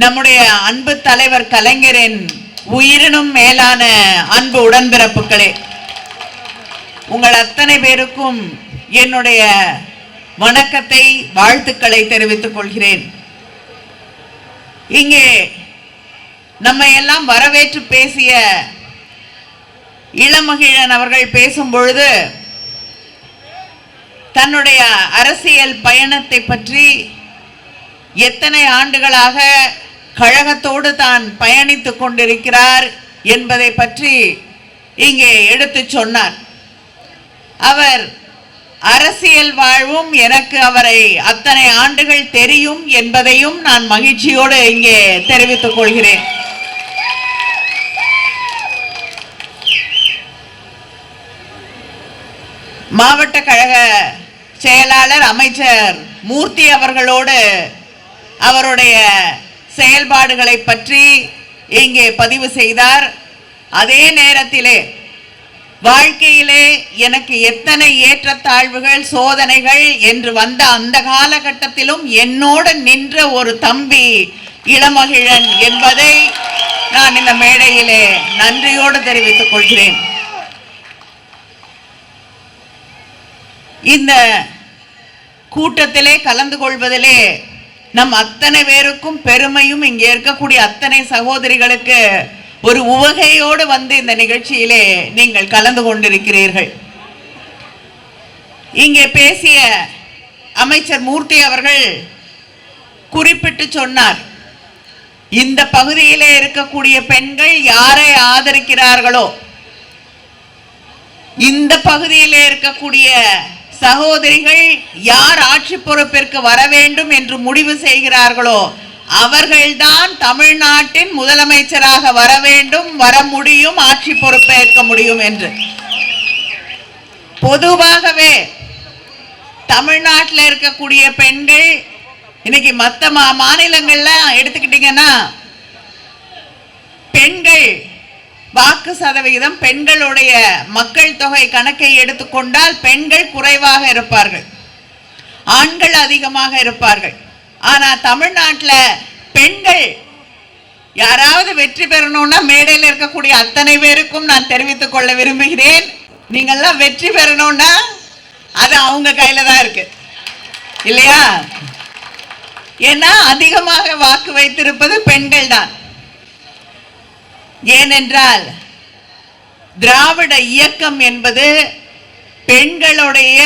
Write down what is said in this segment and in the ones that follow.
நம்முடைய அன்பு தலைவர் கலைஞரின் உயிரினும் மேலான அன்பு உடன்பிறப்புகளே உங்கள் அத்தனை பேருக்கும் என்னுடைய வணக்கத்தை வாழ்த்துக்களை தெரிவித்துக் கொள்கிறேன். இங்கே நம்ம எல்லாம் வரவேற்று பேசிய இளமகிழன் அவர்கள் பேசும் பொழுது தன்னுடைய அரசியல் பயணத்தை பற்றி எத்தனை ஆண்டுகளாக கழகத்தோடு தான் பயணித்து கொண்டிருக்கிறார் என்பதை பற்றி இங்கே எடுத்துச் சொன்னார். அவர் அரசியல் வாழ்வும் எனக்கு அவரை அத்தனை ஆண்டுகள் தெரியும் என்பதையும் நான் மகிழ்ச்சியோடு இங்கே தெரிவித்துக் கொள்கிறேன். மாவட்ட கழக செயலாளர் அமைச்சர் மூர்த்தி அவர்களோடு அவருடைய செயல்பாடுகளை பற்றி இங்கே பதிவு செய்தார். அதே நேரத்திலே வாழ்க்கையிலே எனக்கு எத்தனை ஏற்றத்தாழ்வுகள் சோதனைகள் என்று வந்த அந்த காலகட்டத்திலும் என்னோடு நின்ற ஒரு தம்பி இளமகிழன் என்பதை நான் இந்த மேடையிலே நன்றியோடு தெரிவித்துக் கொள்கிறேன். இந்த கூட்டத்திலே கலந்து கொள்வதிலே நம் அத்தனை பேருக்கும் பெருமையும் இங்கே இருக்கக்கூடிய அத்தனை சகோதரிகளுக்கு ஒரு உவகையோடு வந்து இந்த நிகழ்ச்சியிலே நீங்கள் கலந்து கொண்டிருக்கிறீர்கள். இங்கே பேசிய அமைச்சர் மூர்த்தி அவர்கள் குறிப்பிட்டு சொன்னார் இந்த பகுதியிலே இருக்கக்கூடிய பெண்கள் யாரை ஆதரிக்கிறார்களோ இந்த பகுதியிலே இருக்கக்கூடிய சகோதரிகள் யார் ஆட்சி பொறுப்பிற்கு வர வேண்டும் என்று முடிவு செய்கிறார்களோ அவர்கள்தான் தமிழ்நாட்டின் முதலமைச்சராக வர வேண்டும் வர முடியும் ஆட்சி பொறுப்பேற்க முடியும் என்று. பொதுவாகவே தமிழ்நாட்டில் இருக்கக்கூடிய பெண்கள் இன்னைக்கு மற்ற மா மாநிலங்கள்ல எடுத்துக்கிட்டீங்கன்னா பெண்கள் வாக்கு சதவிகிதம் பெண்களுடைய மக்கள் தொகை கணக்கை எடுத்துக்கொண்டால் பெண்கள் குறைவாக இருப்பார்கள். ஆண்கள் அதிகமாக இருப்பார்கள். ஆனால் தமிழ்நாட்டில் பெண்கள் யாராவது வெற்றி பெறணும்னா மேடையில் இருக்கக்கூடிய அத்தனை பேருக்கும் நான் தெரிவித்துக் கொள்ள விரும்புகிறேன். நீங்கள்லாம் வெற்றி பெறணும்னா அது அவங்க கையில தான் இருக்கு. இல்லையா? ஏன்னா அதிகமாக வாக்கு வைத்திருப்பது பெண்கள் தான். ஏனென்றால் திராவிட இயக்கம் என்பது பெண்களுடைய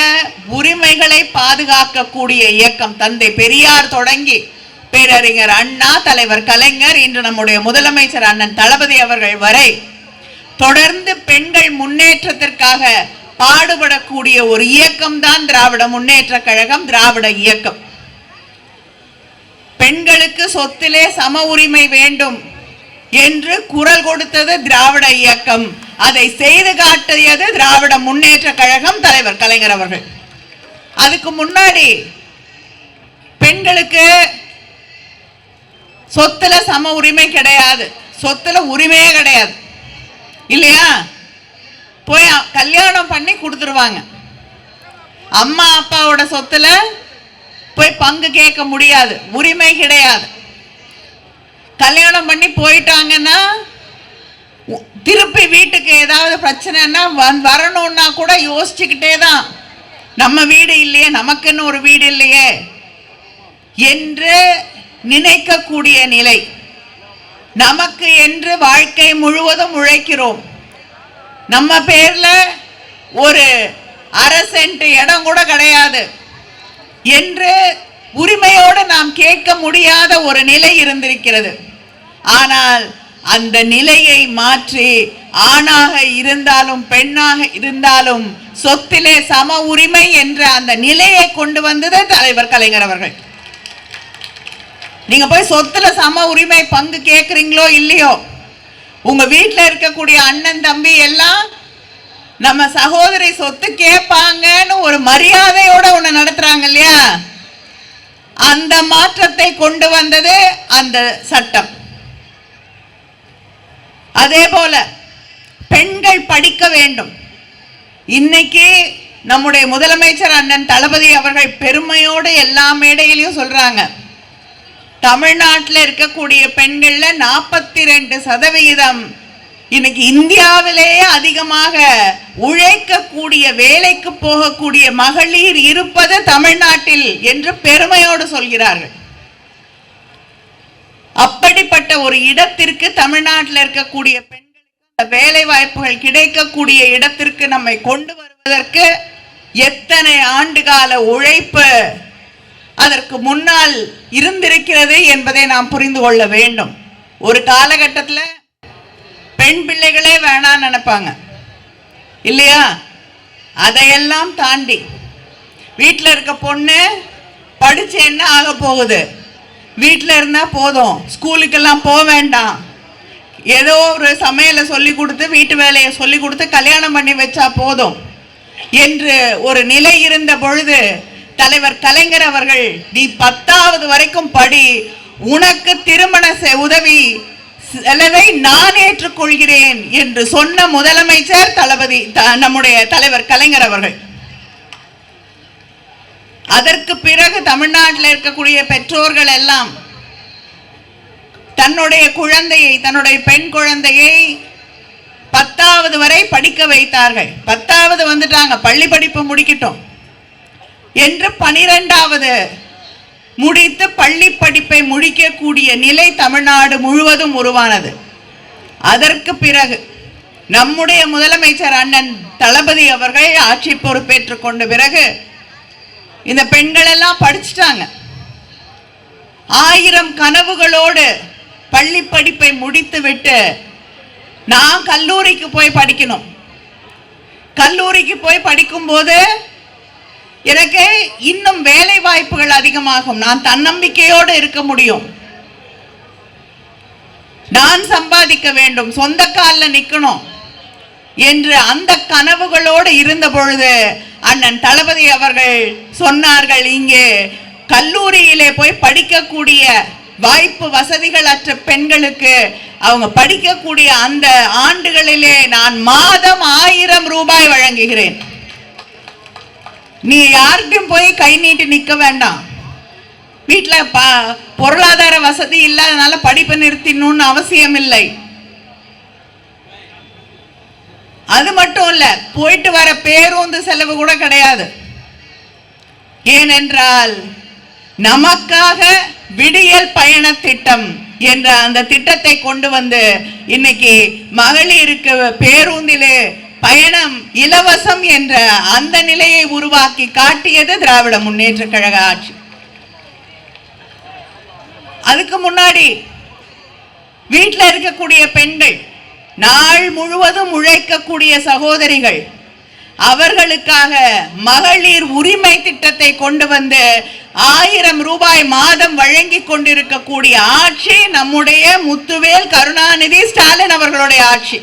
உரிமைகளை பாதுகாக்கக்கூடிய இயக்கம். தந்தை பெரியார் தொடங்கி பேரறிஞர் அண்ணா தலைவர் கலைஞர் இன்று நம்முடைய முதலமைச்சர் அண்ணன் தளபதி அவர்கள் வரை தொடர்ந்து பெண்கள் முன்னேற்றத்திற்காக பாடுபடக்கூடிய ஒரு இயக்கம் தான் திராவிட முன்னேற்ற கழகம் திராவிட இயக்கம். பெண்களுக்கு சொத்திலே சம உரிமை வேண்டும். என்று குரல் கொடுத்தது திராவிட இயக்கம். அதை செய்து காட்டியது திராவிட முன்னேற்ற கழகம் தலைவர் கலைஞர் அவர்கள். அதுக்கு முன்னாடி பெண்களுக்கு சொத்துல சம உரிமை கிடையாது. சொத்துல உரிமையே கிடையாது. இல்லையா? போய் கல்யாணம் பண்ணி கொடுத்துருவாங்க. அம்மா அப்பாவோட சொத்துல போய் பங்கு கேட்க முடியாது. உரிமை கிடையாது. கல்யாணம் பண்ணி போயிட்டாங்கன்னா திருப்பி வீட்டுக்கு ஏதாவது பிரச்சனைன்னா வந் வரணும்னா கூட யோசிச்சுக்கிட்டே தான். நம்ம வீடு இல்லையே நமக்குன்னு ஒரு வீடு இல்லையே என்று நினைக்கக்கூடிய நிலை. நமக்கு என்று வாழ்க்கை முழுவதும் உழைக்கிறோம். நம்ம பேரில் ஒரு அரை சென்ட் இடம் கூட கிடையாது. என்று உரிமையோடு நாம் கேட்க முடியாத ஒரு நிலை இருந்திருக்கிறது. ஆனால் அந்த நிலையை மாற்றி ஆணாக இருந்தாலும் பெண்ணாக இருந்தாலும் சொத்திலே சம உரிமை என்ற அந்த நிலையை கொண்டு வந்தது தலைவர் கலைஞர் அவர்கள். நீங்க போய் சொத்துல சம உரிமை பங்கு கேட்குறீங்களோ இல்லையோ? உங்க வீட்டில் இருக்கக்கூடிய அண்ணன் தம்பி எல்லாம் நம்ம சகோதரி சொத்து கேட்பாங்கன்னு ஒரு மரியாதையோட உன்னை நடத்துறாங்க இல்லையா? அந்த மாற்றத்தை கொண்டு வந்தது அந்த சட்டம். அதே போல பெண்கள் படிக்க வேண்டும். இன்னைக்கு நம்முடைய முதலமைச்சர் அண்ணன் தளபதி அவர்கள் பெருமையோடு எல்லா மேடையிலையும் சொல்றாங்க. தமிழ்நாட்டில் இருக்கக்கூடிய பெண்களில் நாற்பத்தி ரெண்டு சதவிகிதம் இன்னைக்கு இந்தியாவிலேயே அதிகமாக உழைக்கக்கூடிய வேலைக்கு போகக்கூடிய மகளிர் இருப்பது தமிழ்நாட்டில் என்று பெருமையோடு சொல்கிறார்கள். அப்படிப்பட்ட ஒரு இடத்திற்கு தமிழ்நாட்டில் இருக்கக்கூடிய பெண்களுக்கு வேலை வாய்ப்புகள் கிடைக்கக்கூடிய இடத்திற்கு நம்மை கொண்டு வருவதற்கு எத்தனை ஆண்டுகால உழைப்பு அதற்கு முன்னால் இருந்திருக்கிறது என்பதை நாம் புரிந்து கொள்ள வேண்டும். ஒரு காலகட்டத்தில் பெண் பிள்ளைகளே வேணாம்னு நினைப்பாங்க. இல்லையா? அதையெல்லாம் தாண்டி வீட்டில் இருக்க பொண்ணு படிச்சு என்ன ஆக போகுது? வீட்டில் இருந்தால் போதும். ஸ்கூலுக்கெல்லாம் போக வேண்டாம். ஏதோ ஒரு சமையலை சொல்லி கொடுத்து வீட்டு வேலையை சொல்லி கொடுத்து கல்யாணம் பண்ணி வச்சா போதும் என்று ஒரு நிலை இருந்த பொழுது தலைவர் கலைஞர் அவர்கள் நீ பத்தாவது வரைக்கும் படி. உனக்கு திருமண செ- உதவி செலவை நான் ஏற்றுக்கொள்கிறேன் என்று சொன்ன முதலமைச்சர் தளபதி நம்முடைய தலைவர் கலைஞர் அவர்கள். அதற்கு பிறகு தமிழ்நாட்டில் இருக்கக்கூடிய பெற்றோர்கள் எல்லாம் தன்னுடைய குழந்தையை தன்னுடைய பெண் குழந்தையை பத்தாவது வரை படிக்க வைத்தார்கள். பத்தாவது வந்துட்டாங்க பள்ளி படிப்பு முடிக்கட்டும் என்று பனிரெண்டாவது முடித்து பள்ளி படிப்பை முடிக்கக்கூடிய நிலை தமிழ்நாடு முழுவதும் உருவானது. அதற்கு பிறகு நம்முடைய முதலமைச்சர் அண்ணன் தளபதி அவர்கள் ஆட்சி பொறுப்பேற்றுக் கொண்ட பிறகு இந்த பெண்கள் எல்லாம் படிச்சிட்டாங்க. ஆயிரம் கனவுகளோடு பள்ளி படிப்பை முடித்து விட்டு நான் கல்லூரிக்கு போய் படிக்கணும். கல்லூரிக்கு போய் படிக்கும்போது எனக்கு இன்னும் வேலை வாய்ப்புகள் அதிகமாகும். நான் தன்னம்பிக்கையோடு இருக்க முடியும். நான் சம்பாதிக்க வேண்டும். சொந்த காலில் நிற்கணும் என்று அந்த கனவுகளோடு இருந்த பொழுது அண்ணன் தளபதி அவர்கள் சொன்னார்கள் இங்கே கல்லூரியிலே போய் படிக்கக்கூடிய வாய்ப்பு வசதிகள் அற்ற பெண்களுக்கு அவங்க படிக்கக்கூடிய அந்த ஆண்டுகளிலே நான் மாதம் ஆயிரம் ரூபாய் வழங்குகிறேன். நீ யார்கிட்டையும் போய் கை நீட்டி நிற்க வேண்டாம். வீட்டில் ப பொருளாதார வசதி இல்லாதனால படிப்பை நிறுத்திடணும்னு அவசியம் இல்லை அது மட்டும் இல்ல போயிட்டு வர பேருந்து செலவு கூட கிடையாது. ஏனென்றால் நமக்காக விடியல் பயண திட்டம் என்ற அந்த திட்டத்தை கொண்டு வந்து இன்னைக்கு மகளிருக்கு பேருந்திலே பயணம் இலவசம் என்ற அந்த நிலையை உருவாக்கி காட்டியது திராவிட முன்னேற்ற கழக ஆட்சி. அதுக்கு முன்னாடி வீட்டில் இருக்கக்கூடிய பெண்கள் நாள் முழுவதும் உழைக்கக்கூடிய சகோதரிகள் அவர்களுக்காக மகளிர் உரிமை திட்டத்தை கொண்டு வந்து ஆயிரம் ரூபாய் மாதம் வழங்கி கொண்டிருக்கக்கூடிய ஆட்சி நம்முடைய முத்துவேல் கருணாநிதி ஸ்டாலின் அவர்களுடைய ஆட்சி.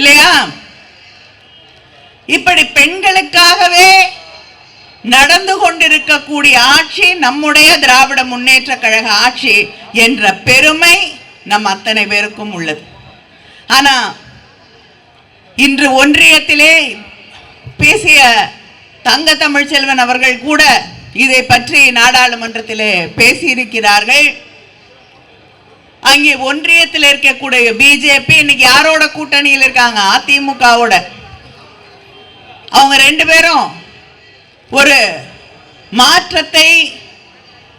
இல்லையா? இப்படி பெண்களுக்காகவே நடந்து கொண்டிருக்கக்கூடிய ஆட்சி நம்முடைய திராவிட முன்னேற்ற கழக ஆட்சி என்ற பெருமை நம் அத்தனை பேருக்கும் உள்ளது. ஆனா இன்று ஒன்றியத்திலே பேசிய தங்க தமிழ்ச்செல்வன் அவர்கள் கூட இதை பற்றி நாடாளுமன்றத்திலே பேசியிருக்கிறார்கள். அங்கே ஒன்றியத்தில் இருக்கக்கூடிய பிஜேபி இன்னைக்கு யாரோட கூட்டணியில் இருக்காங்க? அதிமுகவோட. அவங்க ரெண்டு பேரும் ஒரு மாற்றத்தை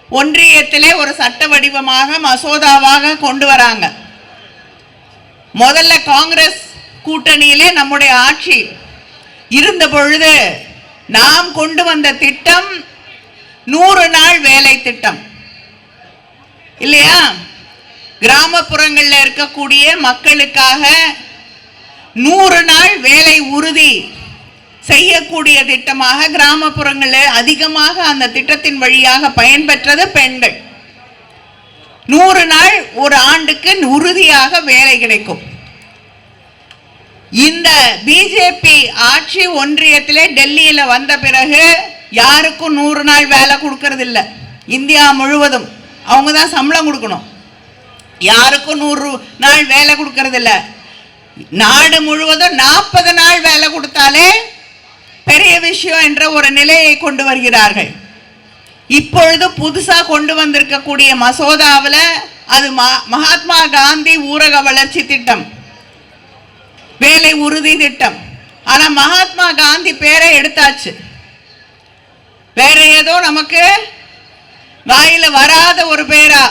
ஒன்றியத்திலே ஒரு சட்ட வடிவமாக மசோதாவாக கொண்டு வராங்க. முதல்ல காங்கிரஸ் கூட்டணியிலே நம்முடைய ஆட்சி இருந்த பொழுது நாம் கொண்டு வந்த திட்டம் நூறு நாள் வேலை திட்டம். இல்லையா? கிராமப்புறங்களில் இருக்கக்கூடிய மக்களுக்காக நூறு நாள் வேலை உறுதி செய்யக்கூடிய திட்டமாக கிராமப்புறங்களில் அதிகமாக அந்த திட்டத்தின் வழியாக பயன்பெற்றது பெண்கள். நூறு நாள் ஒரு ஆண்டுக்கு உறுதியாக வேலை கிடைக்கும். இந்த பிஜேபி ஆட்சி ஒன்றியத்திலே டெல்லியில வந்த பிறகு யாருக்கும் நூறு நாள் வேலை கொடுக்கறதில்ல. இந்தியா முழுவதும் அவங்க தான் சம்பளம் கொடுக்கணும். யாருக்கும் நூறு நாள் வேலை கொடுக்கறதில்ல. நாடு முழுவதும் நாற்பது நாள் வேலை கொடுத்தாலே பெரிய விஷயம் என்ற ஒரு நிலையை கொண்டு வருகிறார்கள். இப்பொழுது புதுசா கொண்டு வந்திருக்கக்கூடிய மசோதாவில் அது மகாத்மா காந்தி ஊரக வளர்ச்சி திட்டம் வேலை உறுதி திட்டம். ஆனா மகாத்மா காந்தி பேரை எடுத்தாச்சு. வேற ஏதோ நமக்கு வாயில வராத ஒரு பேரா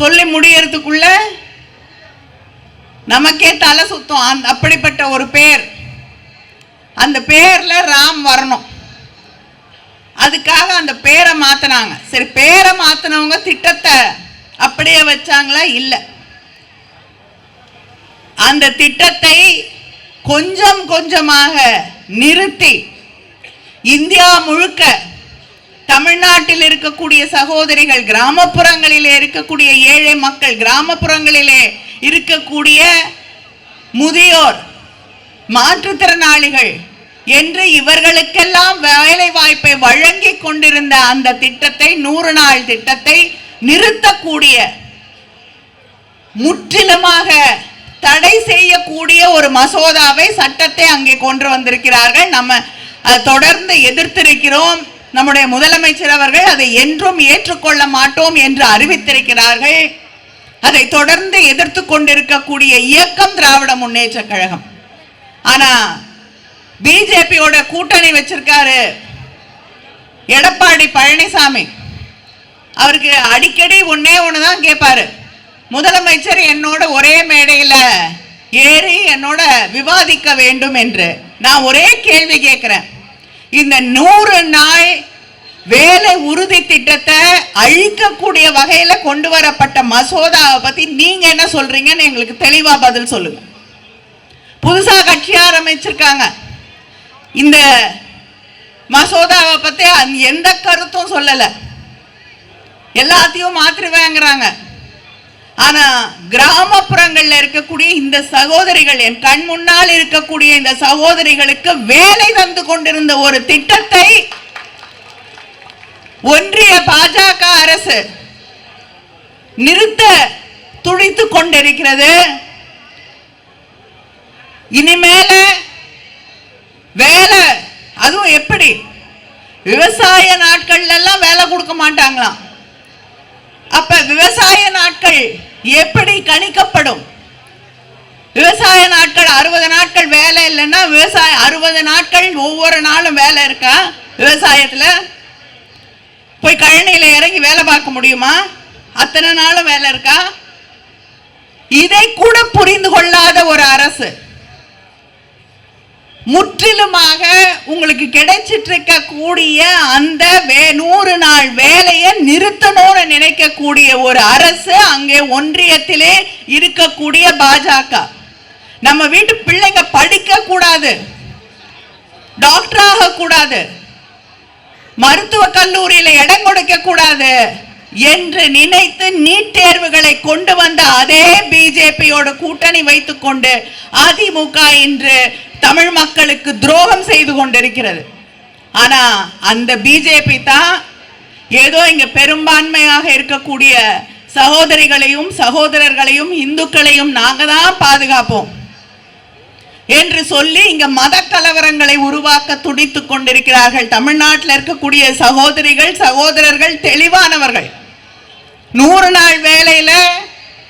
சொல்லி முடியறதுக்குள்ள நமக்கே தலை சுத்தம். அந்த அப்படிப்பட்ட ஒரு பேர். அந்த பேரில் ராம் வரணும். அதுக்காக அந்த பேரை மாற்றினாங்க சரி பேரை மாற்றினவங்க திட்டத்தை அப்படியே வச்சாங்களா? இல்லை. அந்த திட்டத்தை கொஞ்சம் கொஞ்சமாக நிறுத்தி இந்தியா முழுக்க தமிழ்நாட்டில் இருக்கக்கூடிய சகோதரிகள் கிராமப்புறங்களிலே இருக்கக்கூடிய ஏழை மக்கள் கிராமப்புறங்களிலே இருக்கக்கூடிய முதியோர் மாற்றுத்திறனாளிகள் என்று இவர்களுக்கெல்லாம் வேலை வாய்ப்பை வழங்கி கொண்டிருந்த அந்த திட்டத்தை நூறு நாள் திட்டத்தை நிறுத்தக்கூடிய முற்றிலுமாக தடை செய்யக்கூடிய ஒரு மசோதாவை சட்டத்தை அங்கே கொண்டு வந்திருக்கிறார்கள். நம்ம தொடர்ந்து எதிர்த்திருக்கிறோம். நம்முடைய முதலமைச்சர் அவர்கள் அதை என்றும் ஏற்றுக்கொள்ள மாட்டோம் என்று அறிவித்திருக்கிறார்கள். அதை தொடர்ந்து எதிர்த்து கொண்டிருக்கக்கூடிய இயக்கம் திராவிட முன்னேற்ற கழகம். ஆனா பிஜேபியோட கூட்டணி வச்சிருக்காரு எடப்பாடி பழனிசாமி. அவருக்கு அடிக்கடி ஒன்னே ஒன்று தான் கேட்பாரு முதலமைச்சர் என்னோட ஒரே மேடையில் ஏறி என்னோட விவாதிக்க வேண்டும் என்று. நான் ஒரே கேள்வி கேட்கிறேன் இந்த நூறு நாள் வேலை உறுதி திட்டத்தை அழிக்கக்கூடிய வகையில கொண்டு வரப்பட்ட மசோதாவை பத்தி நீங்க என்ன சொல்றீங்கன்னு எங்களுக்கு தெளிவா பதில் சொல்லுங்க. புதுசாக கட்சி ஆரம்பிச்சிருக்காங்க. இந்த மசோதாவை பற்றி எந்த கருத்தும் சொல்லலை. எல்லாத்தையும் மாற்றிருவேங்கிறாங்க ஆனா கிராமப்புறங்களில் இருக்கக்கூடிய இந்த சகோதரிகள் என் கண் முன்னால் இருக்கக்கூடிய இந்த சகோதரிகளுக்கு வேலை தந்து கொண்டிருந்த ஒரு திட்டத்தை ஒன்றிய பாஜக அரசு நிறுத்த துடித்துக் கொண்டிருக்கிறது. இனிமேல வேலை அதுவும் எப்படி? விவசாய நாட்கள்ல எல்லாம் வேலை கொடுக்க மாட்டாங்களாம். அப்ப விவசாய நாட்கள் எப்படி கணிக்கப்படும்? விவசாய நாட்கள் அறுபது நாட்கள் வேலை இல்லைன்னா விவசாய அறுபது நாட்கள் ஒவ்வொரு நாளும் வேலை இருக்கா விவசாயத்துல? போய் கழனியில இறங்கி வேலை பார்க்க முடியுமா? அத்தனை நாளும் வேலை இருக்கா? இதை கூட புரிந்து கொள்ளாத ஒரு அரசு. முற்றிலுமாக உங்களுக்கு கிடைச்சிட்டு இருக்கக்கூடிய அந்த வே நூறு நாள் வேலையை நிறுத்தணும்னு நினைக்கக்கூடிய ஒரு அரசு அங்கே ஒன்றியத்திலே இருக்கக்கூடிய பாஜக. நம்ம வீட்டு பிள்ளைங்க படிக்க கூடாது டாக்டர் ஆகக்கூடாது. மருத்துவ கல்லூரியில இடம் கொடுக்க கூடாது என்று நினைத்து நீட் தேர்வுகளை கொண்டு வந்த அதே பிஜேபியோட கூட்டணி வைத்துக்கொண்டு அதிமுக இன்று தமிழ் மக்களுக்கு துரோகம் செய்து கொண்டிருக்கிறது. ஆனா அந்த பிஜேபி தான் ஏதோ இங்க பெரும்பான்மையாக இருக்கக்கூடிய சகோதரிகளையும் சகோதரர்களையும் இந்துக்களையும் நாங்க தான் பாதுகாப்போம். என்று சொல்லி இங்க மத கலவரங்களை உருவாக்க துடித்து கொண்டிருக்கிறார்கள் தமிழ்நாட்டில் இருக்கக்கூடிய சகோதரிகள் சகோதரர்கள் தெளிவானவர்கள். நூறு நாள் வேலையில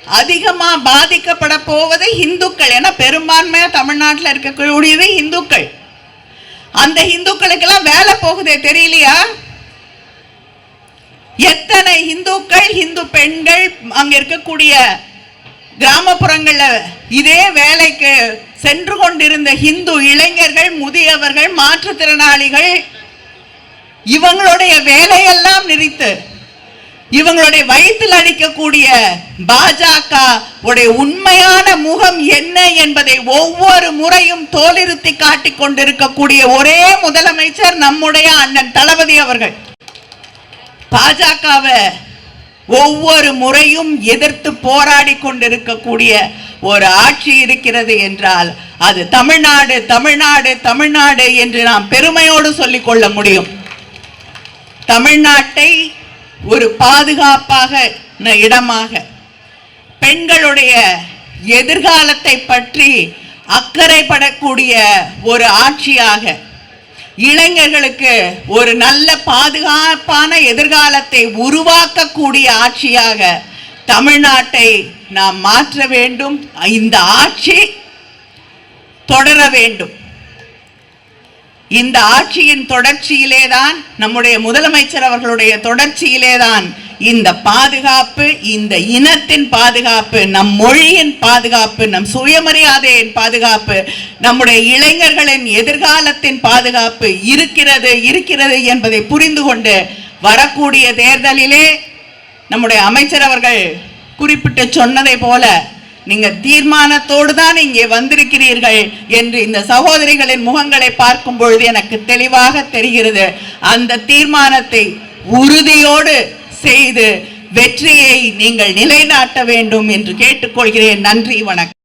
அதிகமா பாதிக்கப்பட போவது இந்துக்கள் ஏன்னா பெரும்பான்மையா தமிழ்நாட்டில் இருக்கக்கூடியது இந்துக்கள் அந்த இந்துக்களுக்கெல்லாம் வேலை போகுதே தெரியலையா? எத்தனை இந்துக்கள் இந்து பெண்கள் அங்க இருக்கக்கூடிய கிராமப்புறங்கள்ல இதே வேலைக்கு சென்று கொண்டிருந்த இந்து இளைஞர்கள் முதியவர்கள் மாற்றுத்திறனாளிகள் இவங்களுடைய வேலையெல்லாம் நிறுத்து. இவங்களுடைய வயிற்றில் அடிக்கக்கூடிய பாஜக உடைய உண்மையான முகம் என்ன என்பதை ஒவ்வொரு முறையும் தோலிருத்தி காட்டிக் கொண்டிருக்கக்கூடிய ஒரே முதலமைச்சர் நம்முடைய அண்ணன் தளபதி அவர்கள். பாஜகவை ஒவ்வொரு முறையும் எதிர்த்து போராடி கொண்டிருக்கக்கூடிய ஒரு ஆட்சி இருக்கிறது என்றால் அது தமிழ்நாடு தமிழ்நாடு தமிழ்நாடு என்று நாம் பெருமையோடு சொல்லிக் கொள்ள முடியும். தமிழ்நாட்டை ஒரு பாதுகாப்பாக இடமாக. பெண்களுடைய எதிர்காலத்தை பற்றி அக்கறைப்படக்கூடிய ஒரு ஆட்சியாக. இளைஞர்களுக்கு ஒரு நல்ல பாதுகாப்பான எதிர்காலத்தை உருவாக்கக்கூடிய ஆட்சியாக தமிழ்நாட்டை நாம் மாற்ற வேண்டும். இந்த ஆட்சி தொடர வேண்டும். இந்த ஆட்சியின் தொடர்ச்சியிலே தான் நம்முடைய முதலமைச்சர் அவர்களுடைய தொடர்ச்சியிலே தான் இந்த பாதுகாப்பு இந்த இனத்தின் பாதுகாப்பு நம் மொழியின் பாதுகாப்பு நம் சுயமரியாதையின் பாதுகாப்பு நம்முடைய இளைஞர்களின் எதிர்காலத்தின் பாதுகாப்பு இருக்கிறது இருக்கிறது என்பதை புரிந்து கொண்டு வரக்கூடிய தேர்தலிலே நம்முடைய அமைச்சர் அவர்கள் குறிப்பிட்டு சொன்னதை போல நீங்க தீர்மானத்தோடு தான் இங்கே வந்திருக்கிறீர்கள் என்று இந்த சகோதரிகளின் முகங்களை பார்க்கும் பொழுது எனக்கு தெளிவாக தெரிகிறது. அந்த தீர்மானத்தை உறுதியோடு செய்து வெற்றியை நீங்கள் நிலைநாட்ட வேண்டும் என்று கேட்டுக்கொள்கிறேன். நன்றி வணக்கம்.